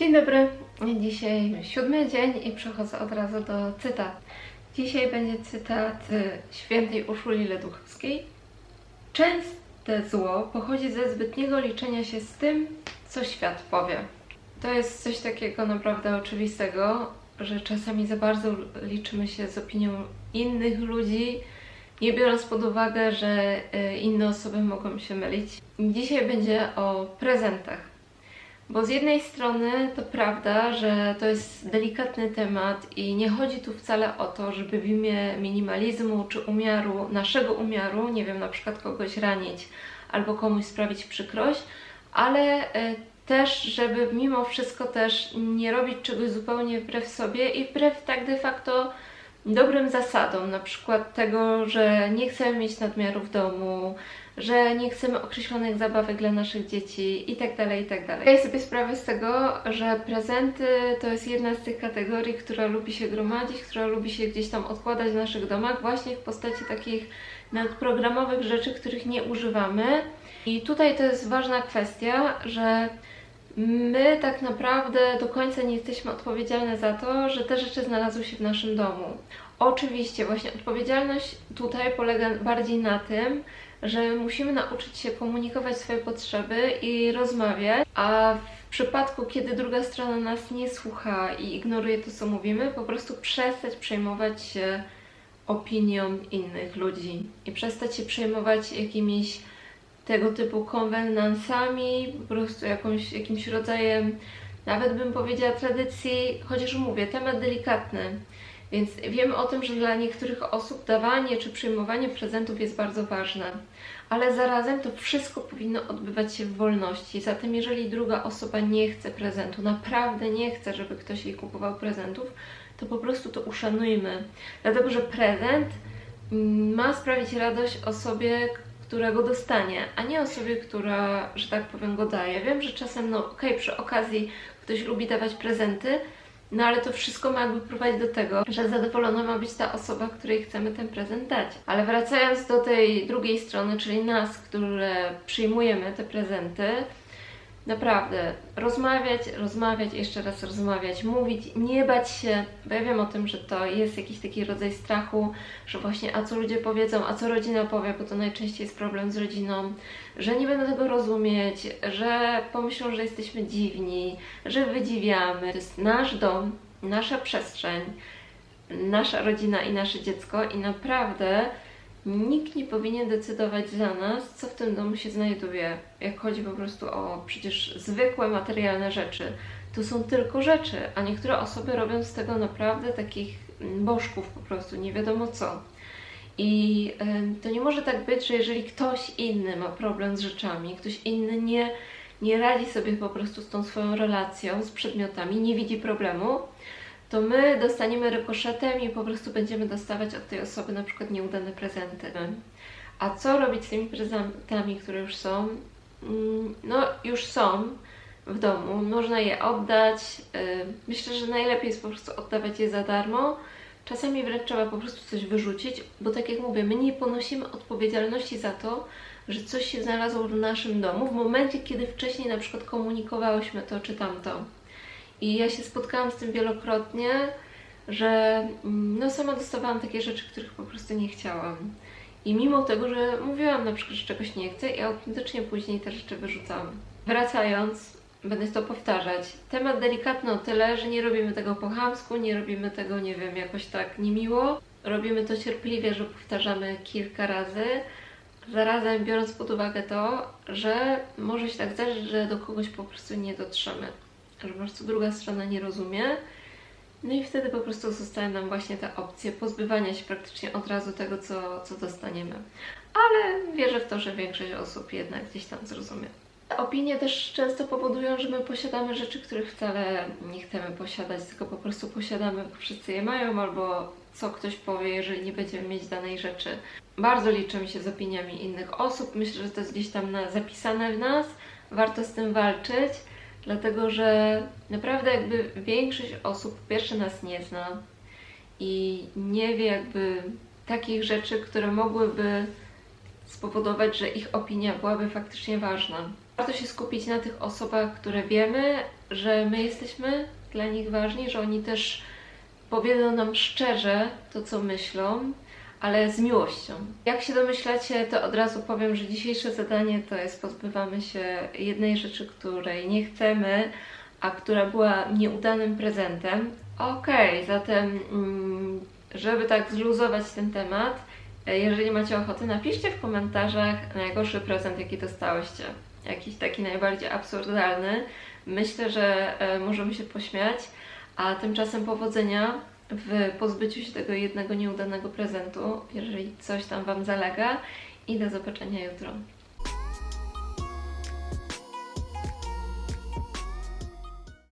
Dzień dobry. Dzisiaj siódmy dzień i przechodzę od razu do cytat. Dzisiaj będzie cytat y, świętej Urszuli Leduchowskiej. Częste zło pochodzi ze zbytniego liczenia się z tym, co świat powie. To jest coś takiego naprawdę oczywistego, że czasami za bardzo liczymy się z opinią innych ludzi, nie biorąc pod uwagę, że y, inne osoby mogą się mylić. Dzisiaj będzie o prezentach. Bo z jednej strony to prawda, że to jest delikatny temat i nie chodzi tu wcale o to, żeby w imię minimalizmu czy umiaru, naszego umiaru, nie wiem, na przykład kogoś ranić albo komuś sprawić przykrość, ale e, też, żeby mimo wszystko też nie robić czegoś zupełnie wbrew sobie i wbrew tak de facto dobrym zasadom, na przykład tego, że nie chcemy mieć nadmiaru w domu, że nie chcemy określonych zabawek dla naszych dzieci itd., itd. Zdaję sobie sprawę z tego, że prezenty to jest jedna z tych kategorii, która lubi się gromadzić, która lubi się gdzieś tam odkładać w naszych domach właśnie w postaci takich nadprogramowych rzeczy, których nie używamy. I tutaj to jest ważna kwestia, że my tak naprawdę do końca nie jesteśmy odpowiedzialne za to, że te rzeczy znalazły się w naszym domu. Oczywiście, właśnie odpowiedzialność tutaj polega bardziej na tym, że musimy nauczyć się komunikować swoje potrzeby i rozmawiać, a w przypadku, kiedy druga strona nas nie słucha i ignoruje to, co mówimy, po prostu przestać przejmować się opinią innych ludzi i przestać się przejmować jakimiś tego typu konwenansami, po prostu jakąś, jakimś rodzajem, nawet bym powiedziała tradycji, chociaż mówię, temat delikatny. Więc wiemy o tym, że dla niektórych osób dawanie czy przyjmowanie prezentów jest bardzo ważne, ale zarazem to wszystko powinno odbywać się w wolności. Zatem, jeżeli druga osoba nie chce prezentu, naprawdę nie chce, żeby ktoś jej kupował prezentów, to po prostu to uszanujmy. Dlatego, że prezent mm, ma sprawić radość osobie, która go dostanie, a nie osobie, która, że tak powiem, go daje. Wiem, że czasem, no okej, okay, przy okazji ktoś lubi dawać prezenty, no ale to wszystko ma jakby prowadzić do tego, że zadowolona ma być ta osoba, której chcemy ten prezent dać. Ale wracając do tej drugiej strony, czyli nas, które przyjmujemy te prezenty, Naprawdę, rozmawiać, rozmawiać, jeszcze raz rozmawiać, mówić, nie bać się, bo ja wiem o tym, że to jest jakiś taki rodzaj strachu, że właśnie a co ludzie powiedzą, a co rodzina powie, bo to najczęściej jest problem z rodziną, że nie będą tego rozumieć, że pomyślą, że jesteśmy dziwni, że wydziwiamy. To jest nasz dom, nasza przestrzeń, nasza rodzina i nasze dziecko i naprawdę Nikt nie powinien decydować za nas, co w tym domu się znajduje. Jak chodzi po prostu o przecież zwykłe materialne rzeczy. To są tylko rzeczy, a niektóre osoby robią z tego naprawdę takich bożków po prostu, nie wiadomo co. I to nie może tak być, że jeżeli ktoś inny ma problem z rzeczami, ktoś inny nie, nie radzi sobie po prostu z tą swoją relacją, z przedmiotami, nie widzi problemu, to my dostaniemy rykoszetem i po prostu będziemy dostawać od tej osoby na przykład nieudane prezenty. A co robić z tymi prezentami, które już są? Mm, no, już są w domu, można je oddać. Y, myślę, że najlepiej jest po prostu oddawać je za darmo. Czasami wręcz trzeba po prostu coś wyrzucić, bo tak jak mówię, my nie ponosimy odpowiedzialności za to, że coś się znalazło w naszym domu w momencie, kiedy wcześniej na przykład komunikowałyśmy to czy tamto. I ja się spotkałam z tym wielokrotnie, że mm, no sama dostawałam takie rzeczy, których po prostu nie chciałam. I mimo tego, że mówiłam na przykład, że czegoś nie chcę i autentycznie później te rzeczy wyrzucam. Wracając, będę to powtarzać. Temat delikatny o tyle, że nie robimy tego po chamsku, nie robimy tego, nie wiem, jakoś tak niemiło. Robimy to cierpliwie, że powtarzamy kilka razy. Zarazem biorąc pod uwagę to, że może się tak zdarzyć, że do kogoś po prostu nie dotrzemy że po prostu druga strona nie rozumie. No i wtedy po prostu zostaje nam właśnie ta opcja pozbywania się praktycznie od razu tego, co, co dostaniemy. Ale wierzę w to, że większość osób jednak gdzieś tam zrozumie. Opinie też często powodują, że my posiadamy rzeczy, których wcale nie chcemy posiadać, tylko po prostu posiadamy, bo wszyscy je mają, albo co ktoś powie, jeżeli nie będziemy mieć danej rzeczy. Bardzo liczymy się z opiniami innych osób. Myślę, że to jest gdzieś tam zapisane w nas. Warto z tym walczyć dlatego że naprawdę jakby większość osób po pierwsze nas nie zna i nie wie jakby takich rzeczy, które mogłyby spowodować, że ich opinia byłaby faktycznie ważna. Warto się skupić na tych osobach, które wiemy że my jesteśmy dla nich ważni, że oni też powiedzą nam szczerze to, co myślą, ale z miłością. Jak się domyślacie, to od razu powiem, że dzisiejsze zadanie to jest pozbywamy się jednej rzeczy, której nie chcemy, a która była nieudanym prezentem. Okej, zatem, mm, żeby tak zluzować ten temat, e, jeżeli macie ochotę, napiszcie w komentarzach najgorszy prezent, jaki dostałyście. Jakiś taki najbardziej absurdalny. Myślę, że e, możemy się pośmiać, a tymczasem powodzenia w pozbyciu się tego jednego nieudanego prezentu, jeżeli coś tam Wam zalega i do zobaczenia jutro.